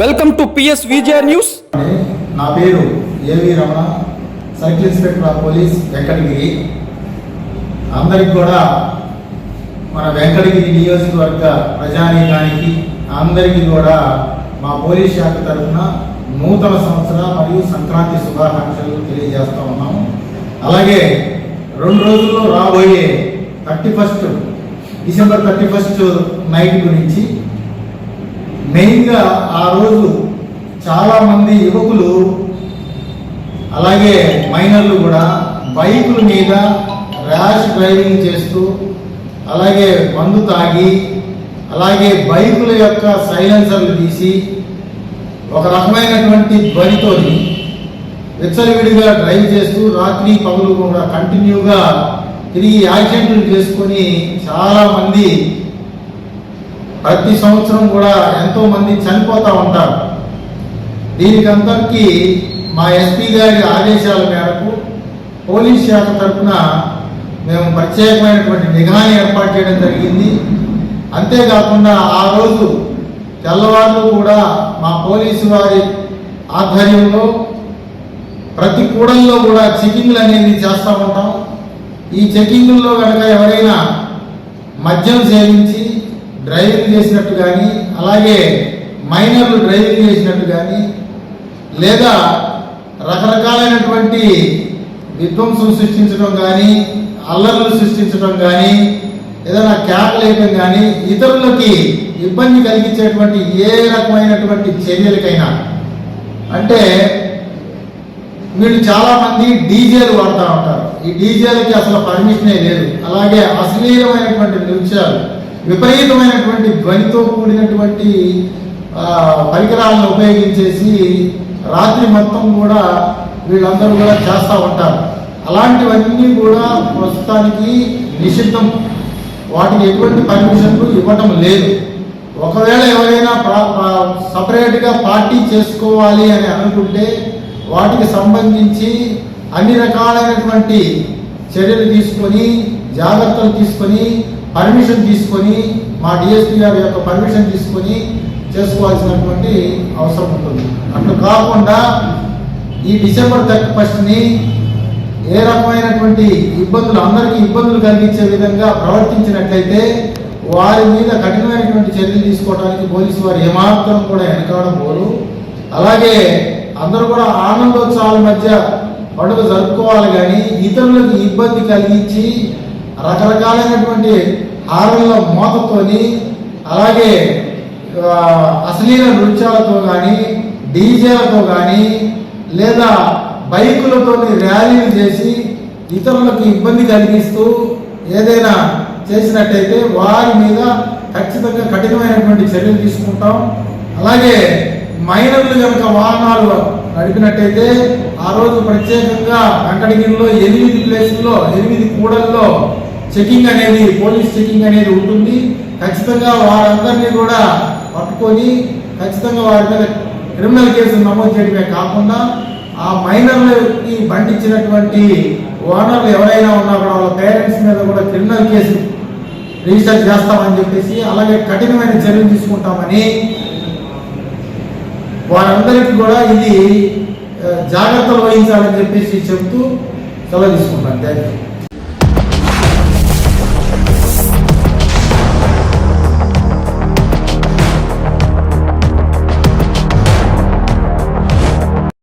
Welcome to PS Vijaya news. నా పేరు AV Ramana circle inspector of police Venkatagiri. అందరికి కూడా మన వెంకటగిరి నియోజకవర్గ ప్రజానీకానికి అందరికీ కూడా మా పోలీస్ శాఖ తరఫున నూతన సంవత్సర మరియు సంక్రాంతి శుభాకాంక్షలు తెలియజేస్తూ ఉన్నాము అలాగే రెండు రోజుల్లో రాబోయే thirty first December thirty first night గురించి మెయిన్గా ఆ రోజు చాలామంది యువకులు అలాగే మైనర్లు కూడా బైకుల మీద ర్యాష్ డ్రైవింగ్ చేస్తూ అలాగే మందు తాగి అలాగే బైకుల యొక్క సైలెన్సర్లు తీసి ఒక రకమైనటువంటి ధ్వనితో విచ్చలవిడిగా డ్రైవ్ చేస్తూ రాత్రి పగులు కూడా కంటిన్యూగా తిరిగి యాక్సిడెంట్లు చేసుకొని చాలామంది ప్రతి సంవత్సరం కూడా ఎంతో మంది చనిపోతూ ఉంటారు. దీనికి మా ఎస్పీ గారి ఆదేశాల మేరకు పోలీస్ శాఖ తరఫున మేము ప్రత్యేకమైనటువంటి నిఘాని ఏర్పాటు చేయడం జరిగింది. అంతేకాకుండా ఆ రోజు తెల్లవారులు కూడా మా పోలీసు వారి ఆధ్వర్యంలో ప్రతి కూడల్లో కూడా చెకింగ్లు అనేది చేస్తూ ఉంటాం. ఈ చెకింగ్లో కనుక ఎవరైనా మద్యం సేవించి డ్రైవింగ్ చేసినట్టు కానీ అలాగే మైనర్లు డ్రైవింగ్ చేసినట్టు కానీ లేదా రకరకాలైనటువంటి విధ్వంసం సృష్టించడం కానీ అల్లర్లు సృష్టించడం కానీ ఏదైనా క్యాప్లు వేయడం కానీ ఇతరులకి ఇబ్బంది కలిగించేటువంటి ఏ రకమైనటువంటి చర్యలకైనా. అంటే వీళ్ళు చాలామంది డీజేలు వాడుతూ ఉంటారు. ఈ డీజేలకి అసలు పర్మిషనే లేదు. అలాగే అశ్లీలమైనటువంటి నృత్యాలు విపరీతమైనటువంటి ధ్వనితో కూడినటువంటి పరికరాలను ఉపయోగించేసి రాత్రి మొత్తం కూడా వీళ్ళందరూ కూడా చేస్తూ ఉంటారు. అలాంటివన్నీ కూడా ప్రస్తుతానికి నిషిద్ధం. వాటికి ఎటువంటి పర్మిషన్లు ఇవ్వటం లేదు. ఒకవేళ ఎవరైనా సపరేట్గా పార్టీ చేసుకోవాలి అని అనుకుంటే వాటికి సంబంధించి అన్ని రకాలైనటువంటి చర్యలు తీసుకొని జాగ్రత్తలు తీసుకొని పర్మిషన్ తీసుకొని మా డిఎస్పీ గారి యొక్క పర్మిషన్ తీసుకొని చేసుకోవాల్సినటువంటి అవసరం ఉంటుంది. అట్లు కాకుండా ఈ డిసెంబర్ థర్టీ ఫస్ట్ని ఏ రకమైనటువంటి ఇబ్బందులు అందరికీ ఇబ్బందులు కలిగించే విధంగా ప్రవర్తించినట్లయితే వారి మీద కఠినమైనటువంటి చర్యలు తీసుకోవడానికి పోలీసు వారు ఏమాత్రం కూడా వెనకడం పోరు. అలాగే అందరూ కూడా ఆనందోత్సవాల మధ్య పండుగ జరుపుకోవాలి కానీ ఇతరులకు ఇబ్బంది కలిగించి రకరకాలైనటువంటి హారన్ల మోతతోని అలాగే అశ్లీల నృత్యాలతో కానీ డీజేలతో కానీ లేదా బైకులతో ర్యాలీలు చేసి ఇతరులకు ఇబ్బంది కలిగిస్తూ ఏదైనా చేసినట్టయితే వారి మీద ఖచ్చితంగా కఠినమైనటువంటి చర్యలు తీసుకుంటాం. అలాగే మైనర్లు కనుక వాహనాలు నడిపినట్టయితే ఆ రోజు ప్రత్యేకంగా వెంకటగిరిలో ఎనిమిది ప్లేసుల్లో ఎనిమిది కూడల్లో చెకింగ్ అనేది పోలీస్ చెకింగ్ అనేది ఉంటుంది. ఖచ్చితంగా వారందరినీ కూడా పట్టుకొని ఖచ్చితంగా వారి మీద క్రిమినల్ కేసులు నమోదు చేయడమే కాకుండా ఆ మైనర్లకి బండిచ్చినటువంటి ఓనర్లు ఎవరైనా ఉన్నా కూడా వాళ్ళ పేరెంట్స్ మీద కూడా క్రిమినల్ కేసు రిజిస్టర్ చేస్తామని చెప్పేసి అలాగే కఠినమైన చర్యలు తీసుకుంటామని వారందరికీ కూడా ఇది జాగ్రత్తలు వహించాలని చెప్పేసి చెబుతూ సెలవు తీసుకుంటాను. Thank you